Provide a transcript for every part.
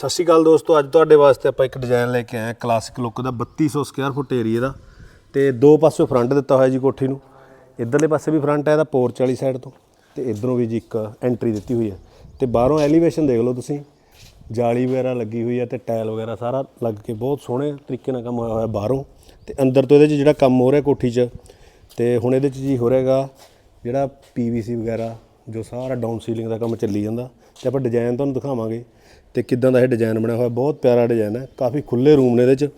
ਸਤਿ ਸ਼੍ਰੀ ਅਕਾਲ ਦੋਸਤੋ, ਅੱਜ ਤੁਹਾਡੇ ਵਾਸਤੇ ਆਪਾਂ ਇੱਕ ਡਿਜ਼ਾਈਨ ਲੈ ਕੇ ਆਏ ਹਾਂ ਕਲਾਸਿਕ ਲੁੱਕ ਦਾ 3200 ਸਕੁਅਰ ਫੁੱਟ ਏਰੀਆ ਦਾ ਤੇ ਦੋ ਪਾਸੇ ਫਰੰਟ ਦਿੱਤਾ ਹੋਇਆ ਜੀ ਕੋਠੀ ਨੂੰ। ਇਧਰਲੇ ਪਾਸੇ ਵੀ ਫਰੰਟ ਹੈ, ਇਹਦਾ ਪੋਰਚ ਵਾਲੀ ਸਾਈਡ ਤੋਂ ਤੇ ਇਧਰੋਂ ਵੀ ਜੀ ਇੱਕ ਐਂਟਰੀ ਦਿੱਤੀ ਹੋਈ ਹੈ। ਤੇ ਬਾਹਰੋਂ ਐਲੀਵੇਸ਼ਨ ਦੇਖ ਲਓ ਤੁਸੀਂ, ਜਾਲੀ ਵਗੈਰਾ ਲੱਗੀ ਹੋਈ ਹੈ ਤੇ ਟਾਇਲ ਵਗੈਰਾ ਸਾਰਾ ਲੱਗ ਕੇ ਬਹੁਤ ਸੋਹਣੇ ਤਰੀਕੇ ਨਾਲ ਕੰਮ ਹੋਇਆ ਹੋਇਆ ਬਾਹਰੋਂ। ਤੇ ਅੰਦਰ ਤੋਂ ਇਹਦੇ 'ਚ ਜਿਹੜਾ ਕੰਮ ਹੋ ਰਿਹਾ ਕੋਠੀ 'ਚ, ਤੇ ਹੁਣ ਇਹਦੇ 'ਚ ਜੀ ਹੋ ਰਿਹਾਗਾ ਜਿਹੜਾ ਪੀਵੀਸੀ ਵਗੈਰਾ ਜੋ ਸਾਰਾ ਡਾਊਨ ਸੀਲਿੰਗ ਦਾ ਕੰਮ ਚੱਲੀ ਜਾਂਦਾ ਤੇ ਆਪਾਂ ਡਿਜ਼ਾਈਨ ਤੁਹਾਨੂੰ ਦਿਖਾਵਾਂਗੇ ਤੇ ਕਿੱਦਾਂ ਦਾ ਇਹ ਡਿਜ਼ਾਈਨ ਬਣਿਆ ਹੋਇਆ, ਬਹੁਤ ਪਿਆਰਾ ਡਿਜ਼ਾਈਨ ਹੈ, ਕਾਫੀ ਖੁੱਲੇ ਰੂਮ ਨੇ ਇਹਦੇ 'ਚ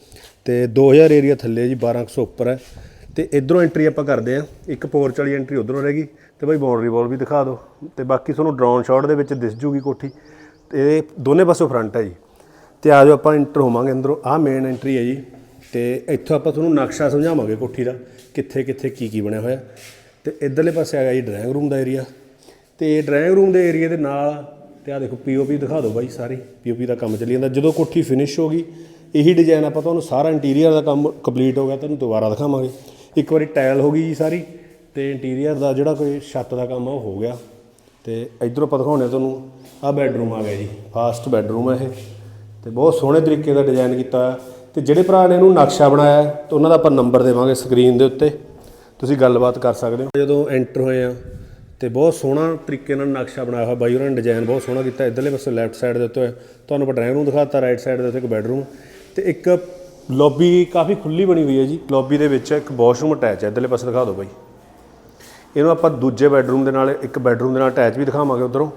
ਤੇ 2000 ਏਰੀਆ ਥੱਲੇ ਜੀ 1200 ਉੱਪਰ ਹੈ। ਤੇ ਇਧਰੋਂ ਐਂਟਰੀ ਆਪਾਂ ਕਰਦੇ ਆ ਇੱਕ ਪੋਰਚ ਵਾਲੀ ਐਂਟਰੀ ਉਧਰੋਂ ਰਹੇਗੀ ਤੇ ਬਾਈ ਬਾਉਂਡਰੀ ਵਾਲ ਵੀ ਦਿਖਾ ਦਿਓ ਤੇ ਬਾਕੀ ਤੁਹਾਨੂੰ ਡਰੋਨ ਸ਼ਾਟ ਦੇ ਵਿੱਚ ਦਿਸ ਜੂਗੀ ਕੋਠੀ ਤੇ ਇਹ ਦੋਨੇ ਪਾਸੋਂ ਫਰੰਟ ਹੈ ਜੀ। ਤੇ ਆ ਜਾਓ ਆਪਾਂ ਐਂਟਰ ਹੋਵਾਂਗੇ ਅੰਦਰੋਂ, ਆਹ ਮੇਨ ਐਂਟਰੀ ਹੈ ਜੀ। ਤੇ ਇੱਥੋਂ ਆਪਾਂ ਤੁਹਾਨੂੰ ਨਕਸ਼ਾ ਸਮਝਾਵਾਂਗੇ ਕੋਠੀ ਦਾ ਕਿੱਥੇ ਕਿੱਥੇ ਕੀ ਕੀ ਬਣਿਆ ਹੋਇਆ। ਤੇ ਇਧਰਲੇ ਪਾਸੇ ਆ ਗਿਆ ਜੀ ਡਰਾਇੰਗ ਰੂਮ ਦਾ ਏਰੀਆ ਤੇ ਡਰਾਇੰਗ ਰੂਮ ਦੇ ਏਰੀਆ ਦੇ ਨਾਲ ਤੇ ਆ ਦੇਖੋ ਪੀਓਪੀ ਦਿਖਾ ਦਿਓ ਬਾਈ ਸਾਰੀ ਪੀਓਪੀ ਦਾ ਕੰਮ ਚੱਲੀ ਜਾਂਦਾ। ਜਦੋਂ ਕੋਠੀ ਫਿਨਿਸ਼ ਹੋ ਗਈ ਇਹੀ ਡਿਜ਼ਾਈਨ ਆਪਾਂ ਤੁਹਾਨੂੰ ਸਾਰਾ ਇੰਟੀਰੀਅਰ ਦਾ ਕੰਮ ਕੰਪਲੀਟ ਹੋ ਗਿਆ ਤੁਹਾਨੂੰ ਦੁਬਾਰਾ ਦਿਖਾਵਾਂਗੇ। ਇੱਕ ਵਾਰੀ ਟਾਇਲ ਹੋ ਗਈ ਜੀ ਸਾਰੀ ਤੇ ਇੰਟੀਰੀਅਰ ਦਾ ਜਿਹੜਾ ਕੋਈ ਛੱਤ ਦਾ ਕੰਮ ਆ ਉਹ ਹੋ ਗਿਆ। ਤੇ ਇਧਰੋਂ ਆਪਾਂ ਦਿਖਾਉਣੇ ਤੁਹਾਨੂੰ ਆਹ ਬੈੱਡਰੂਮ ਆ ਗਿਆ ਜੀ ਫਾਸਟ ਬੈੱਡਰੂਮ ਹੈ ਇਹ। ਤੇ ਬਹੁਤ ਸੋਹਣੇ ਤਰੀਕੇ ਦਾ ਡਿਜ਼ਾਈਨ ਕੀਤਾ ਹੋਇਆ। ਤੇ ਜਿਹੜੇ ਭਰਾ ਨੇ ਇਹਨੂੰ ਨਕਸ਼ਾ ਬਣਾਇਆ ਹੈ, ਤੇ ਉਹਨਾਂ ਦਾ ਆਪਾਂ ਨੰਬਰ ਦੇਵਾਂਗੇ ਸਕਰੀਨ ਦੇ ਉੱਤੇ। ਤੁਸੀਂ ਗੱਲਬਾਤ ਕਰ ਸਕਦੇ ਹੋ। ਜਦੋਂ ਐਂਟਰ ਹੋਏ ਆ ਤੇ ਬਹੁਤ ਸੋਹਣਾ ਤਰੀਕੇ ਨਾਲ ਨਕਸ਼ਾ ਬਣਾਇਆ ਹੋਇਆ। ਬਾਈ ਉਹਨਾਂ ਨੇ ਡਿਜ਼ਾਈਨ ਬਹੁਤ ਸੋਹਣਾ ਕੀਤਾ। ਇਧਰਲੇ ਪਾਸੇ ਲੈਫਟ ਸਾਈਡ ਦੇ ਉੱਤੇ ਤੁਹਾਨੂੰ ਆਪਾਂ ਡਰਾਇੰਗ ਰੂਮ ਦਿਖਾਤਾ ਰਾਈਟ ਸਾਈਡ ਦੇ ਉੱਤੇ ਇੱਕ ਬੈਡਰੂਮ ਤੇ ਇੱਕ ਲੌਬੀ ਕਾਫੀ ਖੁੱਲੀ ਬਣੀ ਹੋਈ ਹੈ ਜੀ। ਲੌਬੀ ਦੇ ਵਿੱਚ ਇੱਕ ਵਾਸ਼ਰੂਮ ਅਟੈਚ ਹੈ। ਇਧਰਲੇ ਪਾਸੇ ਦਿਖਾ ਦਿਓ ਬਾਈ। ਇਹਨੂੰ ਆਪਾਂ ਦੂਜੇ ਬੈਡਰੂਮ ਦੇ ਨਾਲ, ਇੱਕ ਬੈਡਰੂਮ ਦੇ ਨਾਲ ਅਟੈਚ ਵੀ ਦਿਖਾਵਾਂਗੇ ਉਧਰੋਂ।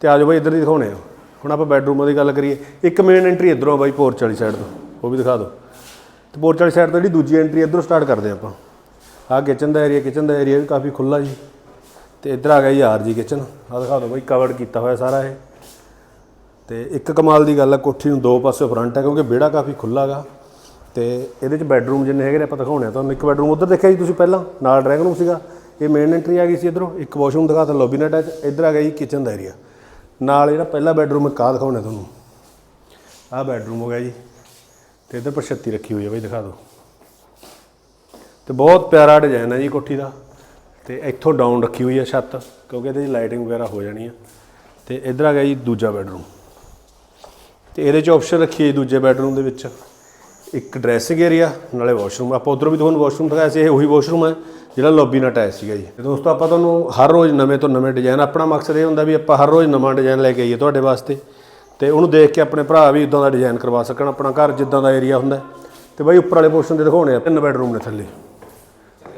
ਤੇ ਆ ਜਾਓ ਬਾਈ, ਇੱਧਰ ਦੀ ਦਿਖਾਉਣੇ ਆ। ਹੁਣ ਆਪਾਂ ਬੈਡਰੂਮਾਂ ਦੀ ਗੱਲ ਕਰੀਏ। ਇੱਕ ਮੇਨ ਐਂਟਰੀ ਇਧਰੋਂ ਬਾਈ ਪੋਰਚ ਵਾਲੀ ਸਾਈਡ ਤੋਂ। ਉਹ ਵੀ ਦਿਖਾ ਦਿਓ। ਤੇ ਪੋਰਚ ਵਾਲੀ ਸਾਈਡ ਤੋਂ ਜਿਹੜੀ ਦੂਜੀ ਐਂਟਰੀ ਇਧਰੋਂ ਸਟਾਰਟ ਕਰਦੇ ਆਪਾਂ। ਆਹ ਕਿਚਨ ਦਾ ਏਰੀਆ ਕਿਚਨ ਦਾ ਏਰੀਆ ਵੀ ਕਾਫੀ ਖੁੱਲਾ ਜੀ। ਤੇ ਇੱਧਰ ਆ ਗਿਆ ਜੀ ਆਰ ਜੀ ਕਿਚਨ ਆਹ ਦਿਖਾ ਦਿਓ ਬਾਈ ਕਵਰਡ ਕੀਤਾ ਹੋਇਆ ਸਾਰਾ ਇਹ। ਤੇ ਇੱਕ ਕਮਾਲ ਦੀ ਗੱਲ ਹੈ ਕੋਠੀ ਨੂੰ ਦੋ ਪਾਸੇ ਫਰੰਟ ਹੈ ਕਿਉਂਕਿ ਵਿਹੜਾ ਕਾਫੀ ਖੁੱਲਾ ਹੈਗਾ ਤੇ ਇਹਦੇ ਚ ਬੈੱਡਰੂਮ ਜਿੰਨੇ ਹੈਗੇ ਨੇ, ਆਪਾਂ ਦਿਖਾਉਣੇ ਆ ਤੁਹਾਨੂੰ। ਇੱਕ ਬੈੱਡਰੂਮ ਉਧਰ ਦੇਖਿਆ ਜੀ ਤੁਸੀਂ ਪਹਿਲਾਂ, ਨਾਲ ਡਰਾਇੰਗ ਰੂਮ ਸੀਗਾ। ਇਹ ਮੇਨ ਐਂਟਰੀ ਆ ਗਈ ਸੀ ਇਧਰੋਂ, ਇੱਕ ਵਾਸ਼ਰੂਮ ਦਿਖਾਤਾ ਲੌਬੀ ਨਾਲ ਅਟੈਚ ਇੱਧਰ ਆ ਗਿਆ ਜੀ ਕਿਚਨ ਦਾ ਏਰੀਆ ਨਾਲ ਜਿਹੜਾ ਪਹਿਲਾ ਬੈੱਡਰੂਮ ਇੱਕ ਆਹ ਦਿਖਾਉਣੇ ਤੁਹਾਨੂੰ। ਆਹ ਬੈੱਡਰੂਮ ਹੋ ਗਿਆ ਜੀ। ਤੇ ਇੱਧਰ ਪਰ ਛੱਤੀ ਰੱਖੀ ਹੋਈ ਹੈ ਬਈ, ਦਿਖਾ ਦਿਓ। ਤੇ ਬਹੁਤ ਪਿਆਰਾ ਡਿਜ਼ਾਈਨ ਹੈ ਜੀ ਕੋਠੀ ਦਾ। ਤੇ ਇੱਥੋਂ ਡਾਊਨ ਰੱਖੀ ਹੋਈ ਹੈ ਛੱਤ, ਕਿਉਂਕਿ ਇਹਦੇ 'ਚ ਲਾਈਟਿੰਗ ਵਗੈਰਾ ਹੋ ਜਾਣੀ ਹੈ ਤੇ ਇੱਧਰ ਆ ਗਿਆ ਜੀ ਦੂਜਾ ਬੈਡਰੂਮ ਤੇ ਇਹਦੇ 'ਚ ਆਪਸ਼ਨ ਰੱਖੀ ਹੈ ਜੀ ਦੂਜੇ ਬੈਡਰੂਮ ਦੇ ਵਿੱਚ। ਇੱਕ ਡਰੈਸਿੰਗ ਏਰੀਆ ਨਾਲੇ ਵਾਸ਼ਰੂਮ ਆਪਾਂ ਉਧਰੋਂ ਵੀ ਤੁਹਾਨੂੰ ਵਾਸ਼ਰੂਮ ਦਿਖਾਇਆ ਸੀ, ਇਹ ਉਹੀ ਵਾਸ਼ਰੂਮ ਹੈ ਜਿਹੜਾ ਲੌਬੀ ਨਾਲ ਅਟੈਚ ਸੀਗਾ ਜੀ। ਤੇ ਦੋਸਤੋ, ਆਪਾਂ ਤੁਹਾਨੂੰ ਹਰ ਰੋਜ਼ ਨਵੇਂ ਤੋਂ ਨਵੇਂ ਡਿਜ਼ਾਈਨ ਆਪਣਾ ਮਕਸਦ ਇਹ ਹੁੰਦਾ ਵੀ ਆਪਾਂ ਹਰ ਰੋਜ਼ ਨਵਾਂ ਡਿਜ਼ਾਈਨ ਲੈ ਕੇ ਆਈਏ ਤੁਹਾਡੇ ਵਾਸਤੇ। ਤੇ ਉਹਨੂੰ ਦੇਖ ਕੇ ਆਪਣੇ ਭਰਾ ਵੀ ਇਦਾਂ ਦਾ ਡਿਜ਼ਾਈਨ ਕਰਵਾ ਸਕਣ, ਆਪਣਾ ਘਰ ਜਿੱਦਾਂ ਦਾ ਏਰੀਆ ਹੁੰਦਾ। ਹੈ। ਤੇ ਬਾਈ, ਉੱਪਰ ਵਾਲੇ ਪੋਰਸ਼ਨ ਦੇ ਦਿਖਾਉਣੇ ਆ, ਤਿੰਨ ਬੈਡਰੂਮ ਨੇ ਥੱਲੇ।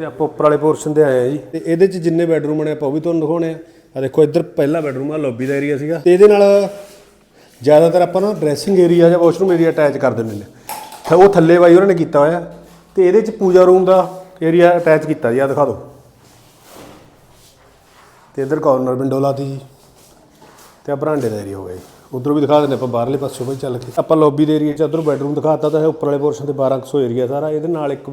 ਤੇ ਆਪਾਂ ਉੱਪਰ ਵਾਲੇ ਪੋਰਸ਼ਨ ਤੇ ਆਏ ਆ ਜੀ। ਤੇ ਇਹਦੇ 'ਚ ਜਿੰਨੇ ਬੈੱਡਰੂਮ ਨੇ ਆਪਾਂ ਉਹ ਵੀ ਤੁਹਾਨੂੰ ਦਿਖਾਉਣੇ ਆ। ਆ ਦੇਖੋ, ਇੱਧਰ ਪਹਿਲਾ ਬੈਡਰੂਮ ਆ ਲੌਬੀ ਦਾ ਏਰੀਆ ਸੀਗਾ। ਤੇ ਇਹਦੇ ਨਾਲ ਜ਼ਿਆਦਾਤਰ ਆਪਾਂ ਨਾ ਡਰੈਸਿੰਗ ਏਰੀਆ ਜਾਂ ਵਾਸ਼ਰੂਮ ਏਰੀਆ ਅਟੈਚ ਕਰ ਦਿੰਦੇ ਨੇ। ਤੇ ਉਹ ਥੱਲੇ ਬਾਈ ਉਹਨਾਂ ਨੇ ਕੀਤਾ ਹੋਇਆ। ਤੇ ਇਹਦੇ 'ਚ ਪੂਜਾ ਰੂਮ ਦਾ ਏਰੀਆ ਅਟੈਚ ਕੀਤਾ ਜੀ ਆ ਦਿਖਾ ਦਿਓ। ਤੇ ਇੱਧਰ ਕਾਰਨਰ ਵਿੰਡੋ ਲਾਤੀ ਜੀ। ਤੇ ਆ ਬਰਾਂਡੇ ਦਾ ਏਰੀਆ ਹੋ ਗਿਆ ਜੀ। ਉਧਰੋਂ ਵੀ ਦਿਖਾ ਦਿੰਦੇ ਆਪਾਂ, ਬਾਹਰਲੇ ਪਾਸੇ ਬਈ ਚੱਲ ਕੇ। ਆਪਾਂ ਲੌਬੀ ਦੇ ਏਰੀਆ 'ਚ ਉਧਰ ਬੈਡਰੂਮ ਦਿਖਾਤਾ ਤਾਂ ਉੱਪਰ ਵਾਲੇ ਪੋਰਸ਼ਨ ਤੇ 1200 ਏਰੀਆ ਸਾਰਾ। ਇਹਦੇ ਨਾਲ ਇੱਕ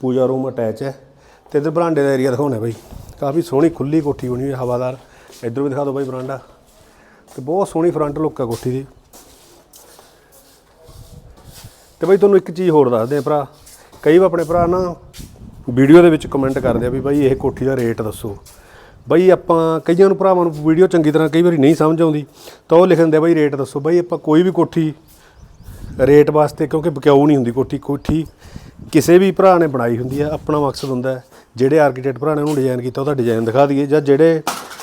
ਪੂਜਾ ਰੂਮ ਅਟੈਚ ਹੈ। ਤੇ ਇੱਧਰ ਬਰਾਂਡੇ ਦਾ ਏਰੀਆ ਦਿਖਾਉਣਾ ਬਾਈ। ਕਾਫੀ ਸੋਹਣੀ ਖੁੱਲੀ ਕੋਠੀ ਬਣੀ ਹੋਈ ਹੈ ਹਵਾਦਾਰ। ਇੱਧਰ ਵੀ ਦਿਖਾ ਦਿਓ ਬਾਈ ਬਰਾਂਡਾ। ਤੇ ਬਹੁਤ ਸੋਹਣੀ ਫਰੰਟ ਲੁੱਕ ਹੈ ਕੋਠੀ ਦੀ। ਤੇ ਬਾਈ ਤੁਹਾਨੂੰ ਇੱਕ ਚੀਜ਼ ਹੋਰ ਦੱਸਦੇ ਆ ਭਰਾ। ਕਈ ਵਾਰ ਆਪਣੇ ਭਰਾ ਨਾ ਵੀਡੀਓ ਦੇ ਵਿੱਚ ਕਮੈਂਟ ਕਰਦੇ ਆ ਵੀ ਬਾਈ ਇਹ ਕੋਠੀ ਦਾ ਰੇਟ ਦੱਸੋ। ਬਈ ਆਪਾਂ ਕਈਆਂ ਨੂੰ ਭਰਾਵਾਂ ਨੂੰ ਵੀਡੀਓ ਚੰਗੀ ਤਰ੍ਹਾਂ ਕਈ ਵਾਰੀ ਨਹੀਂ ਸਮਝ ਆਉਂਦੀ, ਤਾਂ ਉਹ ਲਿਖ ਦਿੰਦੇ ਆ ਬਾਈ ਰੇਟ ਦੱਸੋ। ਬਾਈ ਆਪਾਂ ਕੋਈ ਵੀ ਕੋਠੀ ਰੇਟ ਵਾਸਤੇ ਕਿਉਂਕਿ ਬਕਿਆਊ ਨਹੀਂ ਹੁੰਦੀ ਕੋਠੀ। ਕੋਠੀ ਕਿਸੇ ਵੀ ਭਰਾ ਨੇ ਬਣਾਈ ਹੁੰਦੀ ਆ, ਆਪਣਾ ਮਕਸਦ ਹੁੰਦਾ ਜਿਹੜੇ ਆਰਕੀਟੈਕਟ ਭਰਾ ਨੇ ਉਹਨੂੰ ਡਿਜ਼ਾਈਨ ਕੀਤਾ ਉਹਦਾ ਡਿਜ਼ਾਈਨ ਦਿਖਾ ਦਈਏ, ਜਾਂ ਜਿਹੜੇ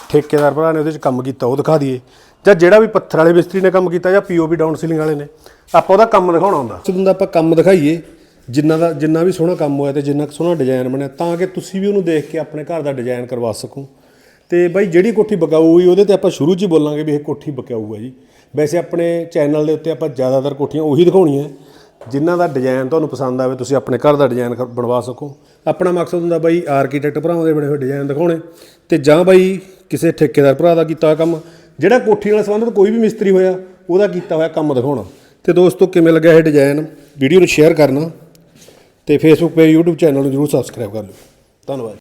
ਠੇਕੇਦਾਰ ਭਰਾ ਨੇ ਉਹਦੇ 'ਚ ਕੰਮ ਕੀਤਾ, ਉਹ ਦਿਖਾ ਦਈਏ, ਜਾਂ ਜਿਹੜਾ ਵੀ ਪੱਥਰ ਵਾਲੇ ਮਿਸਤਰੀ ਨੇ ਕੰਮ ਕੀਤਾ, ਜਾਂ ਪੀਓਪੀ ਡਾਊਨ ਸੀਲਿੰਗ ਵਾਲੇ ਨੇ, ਆਪਾਂ ਉਹਦਾ ਕੰਮ ਦਿਖਾਉਣਾ ਹੁੰਦਾ। ਮਕਸਦ ਹੁੰਦਾ ਆਪਾਂ ਕੰਮ ਦਿਖਾਈਏ, ਜਿੰਨਾ ਦਾ, ਜਿੰਨਾ ਵੀ ਸੋਹਣਾ ਕੰਮ ਹੋਇਆ ਤੇ ਜਿੰਨਾ ਕੁ ਸੋਹਣਾ ਡਿਜ਼ਾਈਨ ਬਣਿਆ, ਤਾਂ ਕਿ ਤੁਸੀਂ ਵੀ ਉਹਨੂੰ ਦੇਖ ਕੇ ਆਪਣੇ ਘਰ ਦਾ ਡਿਜ਼ਾਈਨ ਕਰਵਾ ਸਕੋ। ਤੇ ਬਾਈ ਜਿਹੜੀ ਕੋਠੀ ਬਕਾਊ ਹੋਈ, ਉਹਦੇ ਤੇ ਆਪਾਂ ਸ਼ੁਰੂ 'ਚ ਹੀ ਬੋਲਾਂਗੇ ਵੀ ਇਹ ਕੋਠੀ ਬਕਾਊ ਹੈ ਜੀ। ਵੈਸੇ ਆਪਣੇ ਚੈਨਲ ਦੇ ਉੱਤੇ ਆਪਾਂ ਜ਼ਿਆਦਾਤਰ ਕੋਠੀਆਂ ਉਹੀ ਦਿਖਾਉਣੀਆਂ। ਜਿਨ੍ਹਾਂ ਦਾ ਡਿਜ਼ਾਈਨ ਤੁਹਾਨੂੰ ਪਸੰਦ ਆਵੇ, ਤੁਸੀਂ ਆਪਣੇ ਘਰ ਦਾ ਡਿਜ਼ਾਈਨ ਕ- ਬਣਵਾ ਸਕੋ। ਆਪਣਾ ਮਕਸਦ ਹੁੰਦਾ ਬਾਈ ਆਰਕੀਟੈਕਟ ਭਰਾਵਾਂ ਦੇ ਬਣੇ ਹੋਏ ਡਿਜ਼ਾਈਨ ਦਿਖਾਉਣੇ, ਤੇ ਜਾਂ ਬਾਈ ਕਿਸੇ ਠੇਕੇਦਾਰ ਭਰਾ ਦਾ ਕੀਤਾ ਹੋਇਆ ਕੰਮ, ਜਿਹੜਾ ਕੋਠੀ ਨਾਲ ਸੰਬੰਧਿਤ ਕੋਈ ਵੀ ਮਿਸਤਰੀ ਹੋਇਆ, ਉਹਦਾ ਕੀਤਾ ਹੋਇਆ ਕੰਮ ਦਿਖਾਉਣਾ। ਤੇ ਦੋਸਤੋ, ਕਿਵੇਂ ਲੱਗਿਆ ਇਹ ਡਿਜ਼ਾਈਨ ਵੀਡੀਓ ਨੂੰ ਸ਼ੇਅਰ ਕਰਨਾ, ਤੇ ਫੇਸਬੁੱਕ ਪੇਜ YouTube ਚੈਨਲ ਨੂੰ ਜਰੂਰ ਸਬਸਕ੍ਰਾਈਬ ਕਰ ਲਿਓ। ਧੰਨਵਾਦ।